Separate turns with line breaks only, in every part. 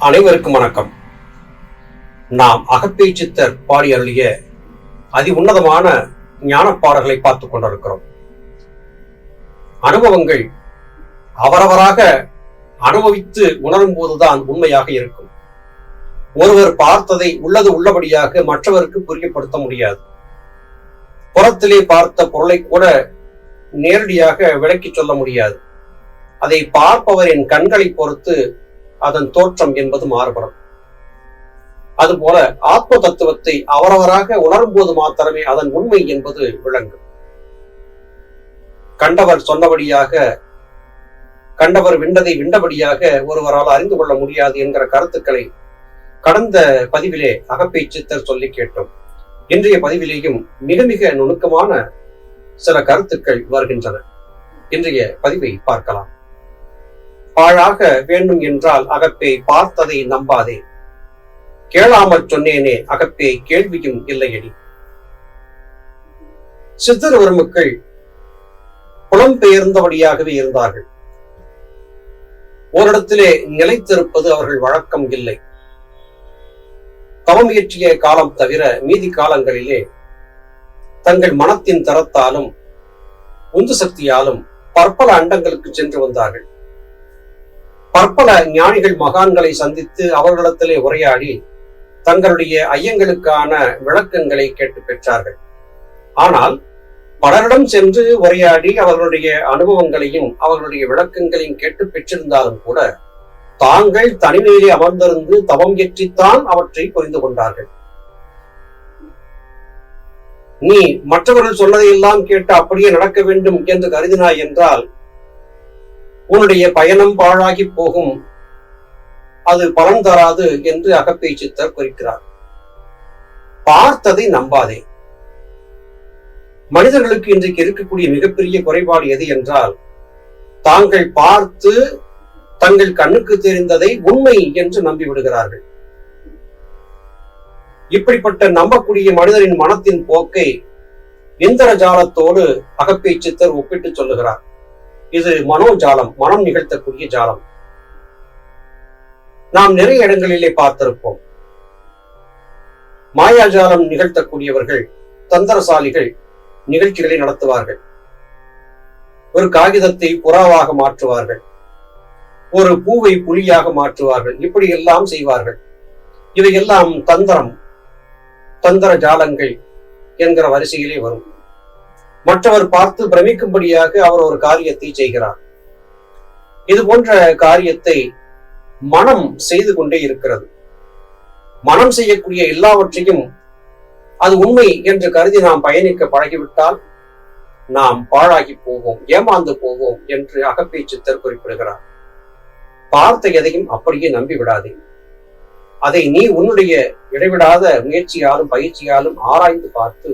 அனைவருக்கும் வணக்கம். நாம் அகப்பேச்சித்தர் பாடி அருளிய அதி உன்னதமான ஞானப் பாடல்களை பார்த்துக் கொண்டிருக்கிறோம். அனுபவங்கள் அவரவராக அனுபவித்து உணரும் போதுதான் உண்மையாக இருக்கும். ஒருவர் பார்த்ததை உள்ளது உள்ளபடியாக மற்றவருக்கு புரியப்படுத்த முடியாது. புறத்திலே பார்த்த பொருளை கூட நேரடியாக விளக்கி சொல்ல முடியாது. அதை பார்ப்பவரின் கண்களை பொறுத்து அதன் தோற்றம் என்பது மாறுபடும். அதுபோல ஆத்ம தத்துவத்தை அவரவராக உணரும் போது மாத்திரமே அதன் உண்மை என்பது விளங்கும். கண்டவர் சொன்னபடியாக கண்டவர் விண்டதை விண்டபடியாக ஒருவரால் அறிந்து கொள்ள முடியாது என்கிற கருத்துக்களை கடந்த பதிவிலே அகப்பேச்சித்தர் சித்தர் சொல்லி கேட்டோம். இன்றைய பதிவிலேயும் மிக மிக நுணுக்கமான சில கருத்துக்கள் வருகின்றன. இன்றைய பதிவை பார்க்கலாம். பாழாக வேண்டும் என்றால் அகப்பே பார்த்ததை நம்பாதே. கேளாமல் சொன்னேனே அகப்பே கேள்வியும் இல்லையடி. சித்தர் பெருமக்கள் புலம்பெயர்ந்தபடியாகவே இருந்தார்கள். ஓரிடத்திலே நிலைத்திருப்பது அவர்கள் வழக்கம் இல்லை. தவம் இயற்றிய காலம் தவிர மீதி காலங்களிலே தங்கள் மனத்தின் தரத்தாலும் உந்து சக்தியாலும் பற்பல அண்டங்களுக்கு சென்று வந்தார்கள். பற்பல ஞானிகள் மகான்களை சந்தித்து அவர்களிடத்திலே உரையாடி தங்களுடைய ஐயங்களுக்கான விளக்கங்களை கேட்டு பெற்றார்கள். ஆனால் பலரிடம் சென்று உரையாடி அவர்களுடைய அனுபவங்களையும் அவர்களுடைய விளக்கங்களையும் கேட்டு பெற்றிருந்தாலும் கூட தாங்கள் தனிமையிலே அமர்ந்திருந்து தவம் இயற்றித்தான் அவற்றை புரிந்து கொண்டார்கள். நீ மற்றவர்கள் சொன்னதையெல்லாம் கேட்டு அப்படியே நடக்க வேண்டும் என்று கருதினாய் என்றால் உன்னுடைய பயணம் பாழாகி போகும். அது பலன் தராது என்று அகப்பை சித்தர் குறிக்கிறார். பார்த்ததை நம்பாதே. மனிதர்களுக்கு இன்றைக்கு இருக்கக்கூடிய மிகப்பெரிய குறைபாடு எது என்றால் தாங்கள் பார்த்து தங்கள் கண்ணுக்கு தெரிந்ததை உண்மை என்று நம்பி விடுகிறார்கள். இப்படிப்பட்ட நம்பக்கூடிய மனிதரின் மனத்தின் போக்கை இந்திரஜாலத்தோடு அகப்பை சித்தர் ஒப்பிட்டு சொல்லுகிறார். இது மனோஜாலம் மனம் நிகழ்த்தக்கூடிய ஜாலம். நாம் நிறைய இடங்களிலே பார்த்திருப்போம். மாயாஜாலம் நிகழ்த்தக்கூடியவர்கள் தந்திரசாலிகள் நிகழ்ச்சிகளை நடத்துவார்கள். ஒரு காகிதத்தை புறாவாக மாற்றுவார்கள். ஒரு பூவை புலியாக மாற்றுவார்கள். இப்படி எல்லாம் செய்வார்கள். இவையெல்லாம் தந்திரம் தந்திர ஜாலங்கள் என்கிற வரிசையிலே வரும். மற்றவர் பார்த்து பிரமிக்கும்படியாக அவர் ஒரு காரியத்தை செய்கிறார். இது போன்ற காரியத்தை மனம் செய்து கொண்டே இருக்கிறது. மனம் செய்யக்கூடிய எல்லாவற்றையும் அது உண்மை என்று கருதி நாம் பயணிக்க பழகிவிட்டால் நாம் பாழாகி போவோம் ஏமாந்து போவோம் என்று அகப்பை சித்தர் குறிப்பிடுகிறார். பார்த்த எதையும் அப்படியே நம்பி விடாதே அதை நீ உன்னுடைய இடைவிடாத முயற்சியாலும் பயிற்சியாலும் ஆராய்ந்து பார்த்து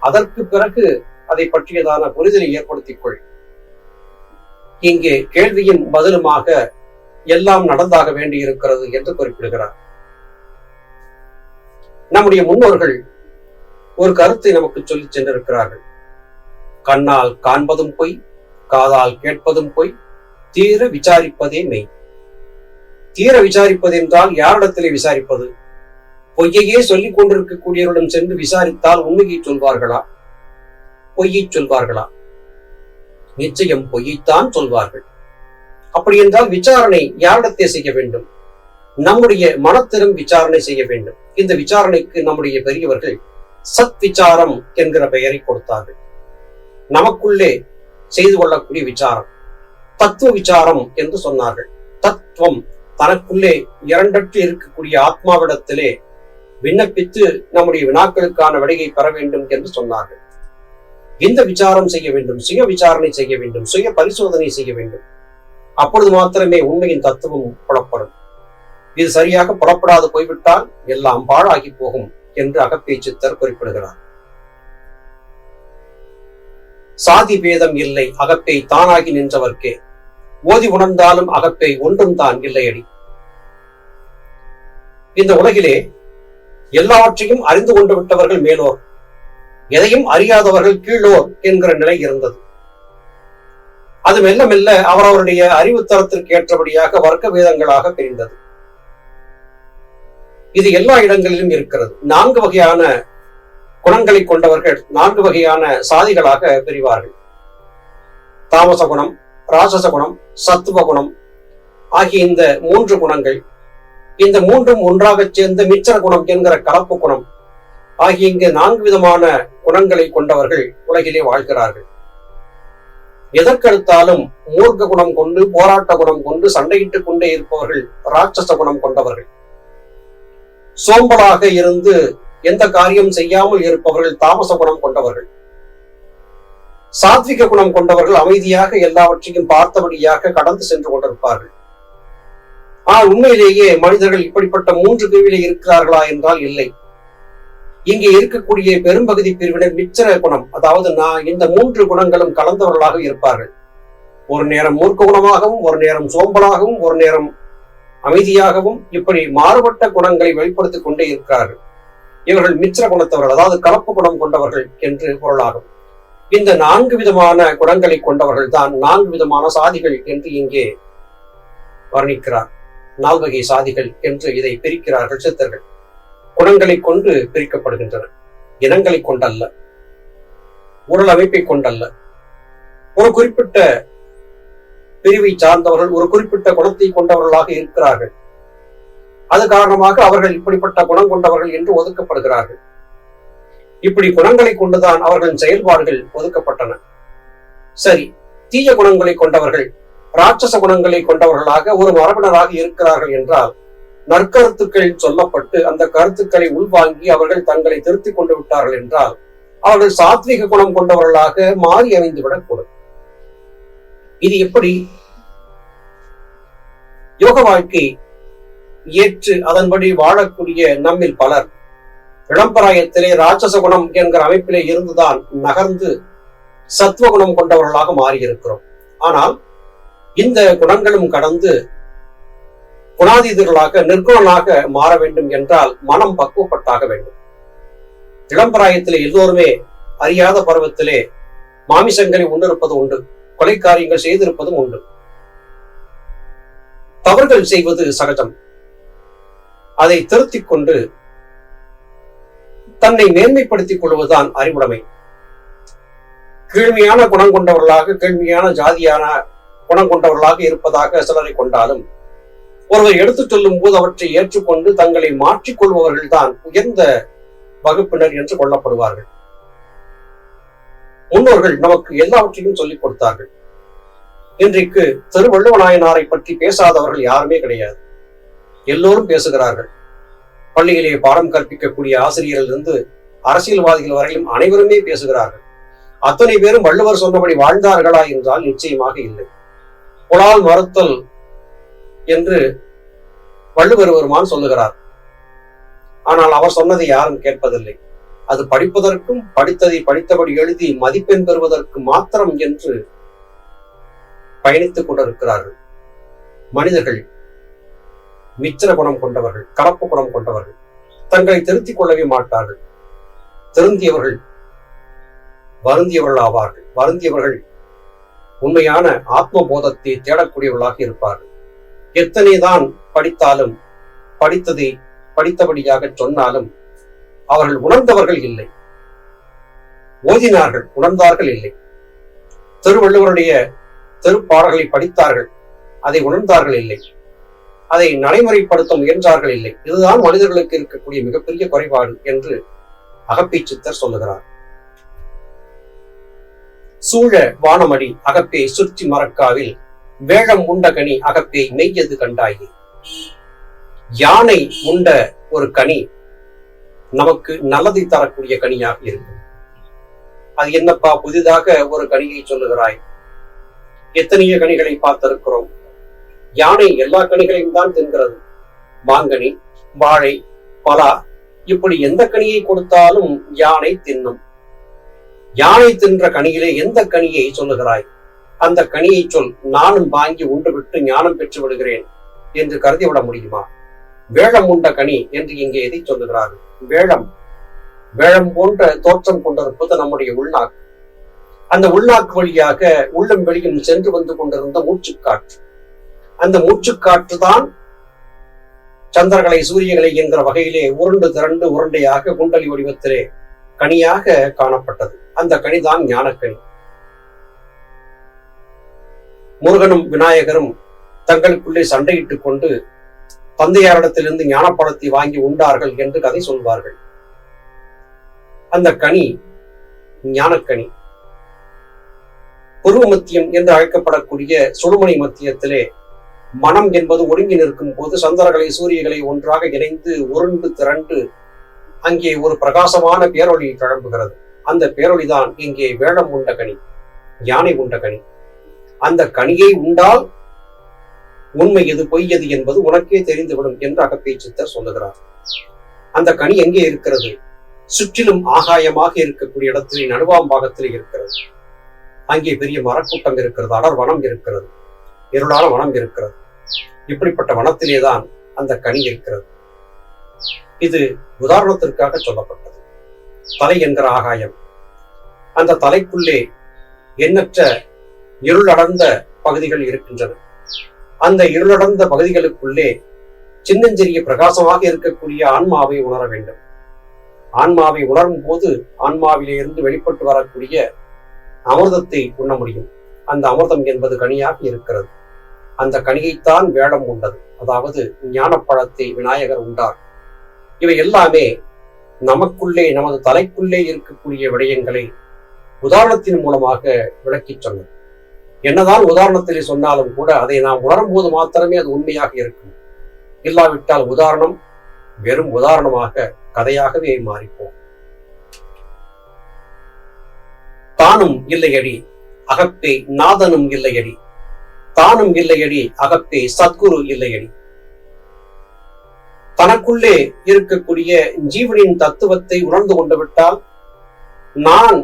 அதற்கு பிறகு அதை பற்றியதான புரிதலை ஏற்படுத்திக் கொள் இங்கே கேள்வியின் பதிலுமாக எல்லாம் நடந்தாக வேண்டியிருக்கிறது என்று குறிப்பிடுகிறார். நம்முடைய முன்னோர்கள் ஒரு கருத்தை நமக்கு சொல்லி சென்றிருக்கிறார்கள். கண்ணால் காண்பதும் பொய் காதால் கேட்பதும் பொய் தீர விசாரிப்பதே மெய். தீர விசாரிப்பது என்றால் யாரிடத்திலே விசாரிப்பது? பொய்யையே சொல்லிக் கொண்டிருக்கக்கூடியவரிடம் சென்று விசாரித்தால் உண்மையை சொல்வார்களா? பொய்யை சொல்வார்களா? நிச்சயம் பொய்யைத்தான் சொல்வார்கள். அப்படி என்றால் விசாரணை யாரிடத்தை செய்ய வேண்டும்? நம்முடைய மனத்திலும் விசாரணை செய்ய வேண்டும். இந்த விசாரணைக்கு நம்முடைய பெரியவர்கள் சத் விசாரம் என்கிற பெயரை கொடுத்தார்கள். நமக்குள்ளே செய்து கொள்ளக்கூடிய விசாரம் தத்துவ விசாரம் என்று சொன்னார்கள். தத்துவம் தனக்குள்ளே இரண்டற்று இருக்கக்கூடிய ஆத்மாவிடத்திலே விண்ணப்பித்து நம்முடைய வினாக்களுக்கான விடையை பெற வேண்டும் என்று சொன்னார்கள். இந்த விசாரம் செய்ய வேண்டும் சுய விசாரணை செய்ய வேண்டும் சுய பரிசோதனை செய்ய வேண்டும். அப்பொழுது மாத்திரமே உண்மையின் தத்துவம் புலப்படும். இது சரியாக புலப்படாது போய்விட்டால் எல்லாம் பாழாகி போகும் என்று அகப்பேச்சித்தர் குறிப்பிடுகிறார். சாதி பேதம் இல்லை அகப்பை தானாகி நின்றவர்க்கே. ஓதி உணர்ந்தாலும் அகப்பை ஒன்றும் தான் இல்லையடி. இந்த உலகிலே எல்லாவற்றையும் அறிந்து கொண்டு விட்டவர்கள் மேலோர். எதையும் அறியாதவர்கள் கீழோர் என்கிற நிலை இருந்தது. அது மெல்ல மெல்ல அவரவருடைய அறிவுத்தரத்திற்கு ஏற்றபடியாக வர்க்க வேதங்களாக பிரிந்தது. இது எல்லா இடங்களிலும் இருக்கிறது. நான்கு வகையான குணங்களை கொண்டவர்கள் நான்கு வகையான சாதிகளாக பிரிவார்கள். தாமச குணம் ராசச குணம் சத்துவ குணம் ஆகிய இந்த மூன்று குணங்கள் இந்த மூன்றும் ஒன்றாக சேர்ந்த மிச்சர குணம் என்கிற கலப்பு குணம். ஆகிய இங்கு நான்கு விதமான குணங்களை கொண்டவர்கள் உலகிலே வாழ்கிறார்கள். எதற்கெடுத்தாலும் மூர்க்க குணம் கொண்டு போராட்ட குணம் கொண்டு சண்டையிட்டுக் கொண்டே இருப்பவர்கள் ராட்சச குணம் கொண்டவர்கள். சோம்பலாக இருந்து எந்த காரியம் செய்யாமல் இருப்பவர்கள் தாமச குணம் கொண்டவர்கள். சாத்விக குணம் கொண்டவர்கள் அமைதியாக எல்லாவற்றையும் பார்த்தபடியாக கடந்து சென்று கொண்டிருப்பார்கள். ஆனால் உண்மையிலேயே மனிதர்கள் இப்படிப்பட்ட மூன்று பிரிவிலே இருக்கிறார்களா என்றால் இல்லை. இங்கே இருக்கக்கூடிய பெரும்பகுதி பிரிவினர் மிச்சர குணம். அதாவது நான் இந்த மூன்று குணங்களும் கலந்தவர்களாக இருப்பார்கள். ஒரு நேரம் மூர்க்க குணமாகவும் ஒரு நேரம் சோம்பலாகவும் ஒரு நேரம் அமைதியாகவும் இப்படி மாறுபட்ட குணங்களை வெளிப்படுத்திக் கொண்டே இருக்கிறார்கள். இவர்கள் மிச்சர குணத்தவர்கள் அதாவது கலப்பு குணம் கொண்டவர்கள் என்று பொருளாகும். இந்த நான்கு விதமான குணங்களை கொண்டவர்கள் தான் நான்கு விதமான சாதிகள் என்று இங்கே வர்ணிக்கிறார். நால்வகை சாதிகள் என்று இதை பிரிக்கிறார்கள் சித்தர்கள். குணங்களை கொண்டு பிரிக்கப்படுகின்றன. இனங்களை கொண்டல்ல. உடல் அமைப்பை கொண்டல்ல. ஒரு குறிப்பிட்ட பிரிவை சார்ந்தவர்கள் ஒரு குறிப்பிட்ட குணத்தை கொண்டவர்களாக இருக்கிறார்கள். அது காரணமாக அவர்கள் இப்படிப்பட்ட குணம் கொண்டவர்கள் என்று ஒதுக்கப்படுகிறார்கள். இப்படி குணங்களை கொண்டுதான் அவர்களின் செயல்பாடுகள் ஒதுக்கப்பட்டன. சரி தீய குணங்களை கொண்டவர்கள் ராட்சச குணங்களை கொண்டவர்களாக ஒரு மரபினராக இருக்கிறார்கள் என்றால் நற்கருத்துக்கள் சொல்லப்பட்டு அந்த கருத்துக்களை உள்வாங்கி அவர்கள் தங்களை திருத்திக் கொண்டு விட்டார்கள் என்றால் அவர்கள் சாத்விக குணம் கொண்டவர்களாக மாறி அமைந்துவிடக்கூடும் இது எப்படி? யோக வாழ்க்கை ஏற்று அதன்படி வாழக்கூடிய நம்மில் பலர் இளம்பராயத்திலே ராட்சச குணம் என்கிற அமைப்பிலே இருந்துதான் நகர்ந்து சத்துவ குணம் கொண்டவர்களாக மாறியிருக்கிறோம். ஆனால் இந்த குணங்களும் கடந்து குணாதீதர்களாக நிர்குணனாக மாற வேண்டும் என்றால் மனம் பக்குவப்பட்டாக வேண்டும். இளம்பராயத்திலே எல்லோருமே அறியாத பருவத்திலே மாமிசங்களை உண்டிருப்பது உண்டு கொலை காரியங்கள் செய்திருப்பதும் உண்டு. தவறுகள் செய்வது சகஜம். அதை திருத்திக் கொண்டு தன்னை மேன்மைப்படுத்திக் கொள்வதுதான் அறிவுடைமை. கீழ்மையான குணம் கொண்டவர்களாக கீழ்மையான ஜாதியான குணம் கொண்டவர்களாக இருப்பதாக சிலரை கொண்டாலும் ஒருவர் எடுத்துச் சொல்லும் போது அவற்றை ஏற்றுக்கொண்டு தங்களை மாற்றிக்கொள்பவர்கள் தான் உயர்ந்த வகுப்பினர் என்று கொள்ளப்படுவார்கள். முன்னோர்கள் நமக்கு எல்லாவற்றையும் சொல்லிக் கொடுத்தார்கள். இன்றைக்கு திருவள்ளுவநாயனாரை பற்றி பேசாதவர்கள் யாருமே கிடையாது. எல்லோரும் பேசுகிறார்கள். பள்ளியிலே பாடம் கற்பிக்கக்கூடிய ஆசிரியரிலிருந்து அரசியல்வாதிகள் வரையிலும் அனைவருமே பேசுகிறார்கள். அத்தனை பேரும் வள்ளுவர் சொன்னபடி வாழ்ந்தார்களா என்றால் நிச்சயமாக இல்லை. புலால் மறுத்தல் என்று வள்ளுவர் பெருமான் சொல்லுகிறார். ஆனால் அவர் சொன்னதை யாரும் கேட்பதில்லை. அது படிப்பதற்கும் படித்ததை படித்தபடி எழுதி மதிப்பெண் பெறுவதற்கு மாத்திரம் என்று பயணித்துக் கொண்டிருக்கிறார்கள். மனிதர்கள் மிச்சர குணம் கொண்டவர்கள் கலப்பு குணம் கொண்டவர்கள் தங்களை திருத்திக் கொள்ளவே மாட்டார்கள். திருந்தியவர்கள் வருந்தியவர்கள் ஆவார்கள் வருந்தியவர்கள் உண்மையான ஆத்ம போதத்தை தேடக்கூடியவர்களாக இருப்பார்கள். எத்தனைதான் படித்தாலும் படித்ததை படித்தபடியாக சொன்னாலும் அவர்கள் உணர்ந்தவர்கள் இல்லை. ஓதினார்கள் உணர்ந்தார்கள் இல்லை. திருவள்ளுவருடைய திருப்பாடல்களை படித்தார்கள் அதை உணர்ந்தார்கள் இல்லை. அதை நடைமுறைப்படுத்த முயன்றார்கள் இல்லை. இதுதான் மனிதர்களுக்கு இருக்கக்கூடிய மிகப்பெரிய குறைபாடு என்று அகப்பை சித்தர் சொல்லுகிறார். சூழ வானமடி அகப்பே சுற்றி மறக்காவில் வேழம் உண்ட கனி அகப்பே மெய்யது கண்டாயே. யானை உண்ட ஒரு கனி நமக்கு நல்லதை தரக்கூடிய கனியாக இருக்கும். அது என்னப்பா புதிதாக ஒரு கனியை சொல்லுகிறாய்? எத்தனையோ கனிகளை பார்த்திருக்கிறோம். யானை எல்லா கனிகளையும் தான் தின்கிறது. மாங்கனி வாழை பலா இப்படி எந்த கனியை கொடுத்தாலும் யானை தின்னும். யானை தின்ற கனியிலே எந்த கனியை சொல்லுகிறாய்? அந்த கனியை சொல் நானும் வாங்கி உண்டு விட்டு ஞானம் பெற்று விடுகிறேன் என்று கருதிவிட முடியுமா? வேழம் உண்ட கனி என்று இங்கே எதை சொல்லுகிறார்கள்? வேழம். வேழம் போன்ற தோற்றம் கொண்டிருப்பது நம்முடைய உள்நாக்கு. அந்த உள்நாக்கு வழியாக உள்ளம் வெளியும் சென்று வந்து கொண்டிருந்த மூச்சுக்காற்று. அந்த மூச்சுக்காற்று தான் சந்திரகளை சூரியகளை என்கிற வகையிலே உருண்டு திரண்டு உருண்டையாக குண்டலி வடிவத்திலே கனியாக காணப்பட்டது. அந்த கனிதான் ஞானக்கனி முருகனும் விநாயகரும் தங்களுக்குள்ளே சண்டையிட்டுக் கொண்டு தந்தையாரிடத்திலிருந்து ஞானப்பழத்தை வாங்கி உண்டார்கள் என்று கதை சொல்வார்கள். அந்த கனி ஞானக்கனி புருவ மத்தியம் என்று அழைக்கப்படக்கூடிய சுடுமணி மத்தியத்திலே மனம் என்பது ஒடுங்கி நிற்கும் போது சந்திரகளை சூரியகளை ஒன்றாக இணைந்து உருண்டு திரண்டு அங்கே ஒரு பிரகாசமான பேரொளி கிளம்புகிறது அந்த பேரொழிதான் இங்கே வேடம் உண்ட கனி யானை உண்ட கனி. அந்த கனியை உண்டால் உண்மை எது பொய் எது என்பது உனக்கே தெரிந்துவிடும் என்று அகப்பை சித்தர் சொல்லுகிறார். அந்த கனி எங்கே இருக்கிறது? சுற்றிலும் ஆகாயமாக இருக்கக்கூடிய இடத்திலே நடுவாம் பாகத்திலே இருக்கிறது. அங்கே பெரிய மரக்கூட்டம் இருக்கிறது அடர் வனம் இருக்கிறது இருளான வனம் இருக்கிறது. இப்படிப்பட்ட வனத்திலேதான் அந்த கனி இருக்கிறது. இது உதாரணத்திற்காக சொல்லப்பட்டது. தலை என்கிற ஆகாயம். அந்த தலைக்குள்ளே எண்ணற்ற இருளடர்ந்த பகுதிகள் இருக்கின்றன. அந்த இருளடர்ந்த பகுதிகளுக்குள்ளே சின்னஞ்சிறிய பிரகாசமாக இருக்கக்கூடிய ஆன்மாவை உணர வேண்டும். ஆன்மாவை உணரும் போது ஆன்மாவிலே இருந்து வெளிப்பட்டு வரக்கூடிய அமிர்தத்தை உண்ண முடியும். அந்த அமிர்தம் என்பது கனியாக இருக்கிறது. அந்த கனியைத்தான் வேடம் உண்டது. அதாவது ஞானப்பழத்தை விநாயகர் உண்டார். இவை எல்லாமே நமக்குள்ளே நமது தலைக்குள்ளே இருக்கக்கூடிய விடயங்களை உதாரணத்தின் மூலமாக விளக்கிச் சொன்னது என்னதான் உதாரணத்திலே சொன்னாலும் கூட அதை நாம் உணரும் போது மாத்திரமே அது உண்மையாக இருக்கும். இல்லாவிட்டால் உதாரணம் வெறும் உதாரணமாக கதையாகவே மாறிப்போம். தானும் இல்லையடி அகப்பே நாதனும் இல்லையடி. தானும் இல்லையடி அகப்பே சத்குரு இல்லையடி. தனக்குள்ளே இருக்கக்கூடிய ஜீவனின் தத்துவத்தை உணர்ந்து கொண்டு விட்டால் நான்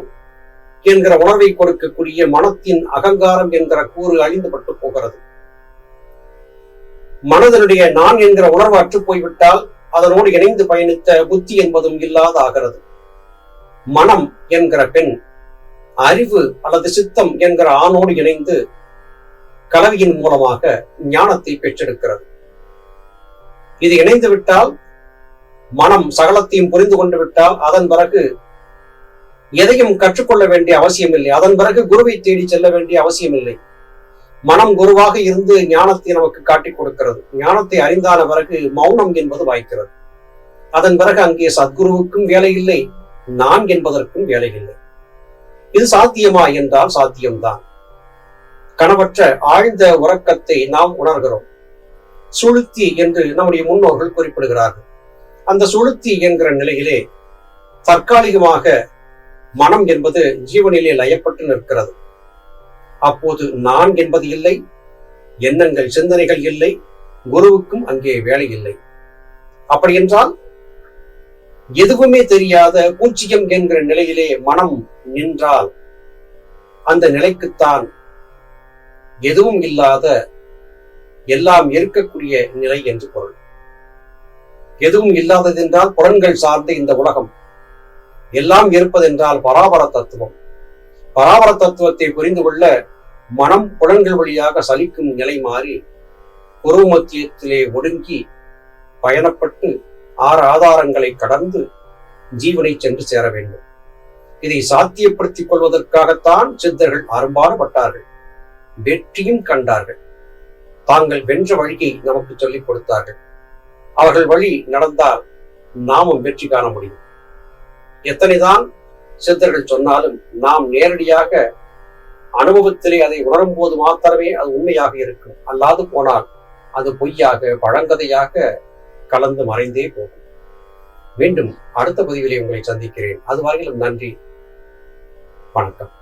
என்கிற உணர்வை கொடுக்கக்கூடிய மனத்தின் அகங்காரம் என்கிற கூறு அழிந்துபட்டு போகிறது. மனதனுடைய நான் என்கிற உணர்வு அற்று போய்விட்டால் அதனோடு இணைந்து பயணித்த புத்தி என்பதும் இல்லாத ஆகிறது மனம் என்கிற பெண் அறிவு அல்லது சித்தம் என்கிற ஆணோடு இணைந்து கலவியின் மூலமாக ஞானத்தை பெற்றெடுக்கிறது. இது இணைந்து விட்டால் மனம் சகலத்தையும் புரிந்து கொண்டு விட்டால் அதன் பிறகு எதையும் கற்றுக்கொள்ள வேண்டிய அவசியம் இல்லை அதன் பிறகு குருவை தேடி செல்ல வேண்டிய அவசியம் இல்லை மனம் குருவாக இருந்து ஞானத்தை நமக்கு காட்டிக் கொடுக்கிறது. ஞானத்தை அறிந்தான பிறகு மௌனம் என்பது வாய்க்கிறது. அதன் பிறகு அங்கே சத்குருவுக்கும் வேலை இல்லை நான் என்பதற்கும் வேலை இல்லை. இது சாத்தியமா என்றால் சாத்தியம்தான். கணவற்ற ஆழ்ந்த உறக்கத்தை நாம் உணர்கிறோம். சுளுத்தி என்று நம்முடைய முன்னோர்கள் குறிப்பிடுகிறார்கள். அந்த சுளுத்தி என்கிற நிலையிலே தற்காலிகமாக மனம் என்பது ஜீவனிலே லயப்பட்டு நிற்கிறது. அப்போது நான் என்பது இல்லை எண்ணங்கள் சிந்தனைகள் இல்லை குருவுக்கும் அங்கே வேலை இல்லை. அப்படி என்றால் எதுவுமே தெரியாத பூச்சியம் என்கிற நிலையிலே மனம் நின்றால் அந்த நிலைக்குத்தான் எதுவும் இல்லாத எல்லாம் இருக்கக்கூடிய நிலை என்று பொருள். எதுவும் இல்லாததென்றால் புலன்கள் சார்ந்த இந்த உலகம். எல்லாம் இருப்பதென்றால் பராபர தத்துவம். பராபர தத்துவத்தை புரிந்து கொள்ள மனம் புலன்கள் வழியாக சலிக்கும் நிலை மாறி குரு மத்தியத்திலே ஒடுங்கி பயணப்பட்டு ஆறு ஆதாரங்களை கடந்து ஜீவனை சென்று சேர வேண்டும். இதை சாத்தியப்படுத்திக் கொள்வதற்காகத்தான் சித்தர்கள் அரும்பாடுபட்டார்கள். வெற்றியும் கண்டார்கள். தாங்கள் வென்ற வழியை நமக்கு சொல்லிக் கொடுத்தார்கள். அவர்கள் வழி நடந்தால் நாமும் வெற்றி காண முடியும். எத்தனைதான் சித்தர்கள் சொன்னாலும் நாம் நேரடியாக அனுபவத்திலே அதை உணரும் போது மாத்திரமே அது உண்மையாக இருக்கும். அல்லாது போனால் அது பொய்யாக பழங்கதையாக கலந்து மறைந்தே போகும். மீண்டும் அடுத்த பதிவிலே உங்களை சந்திக்கிறேன். அது வரையிலும் நன்றி. வணக்கம்.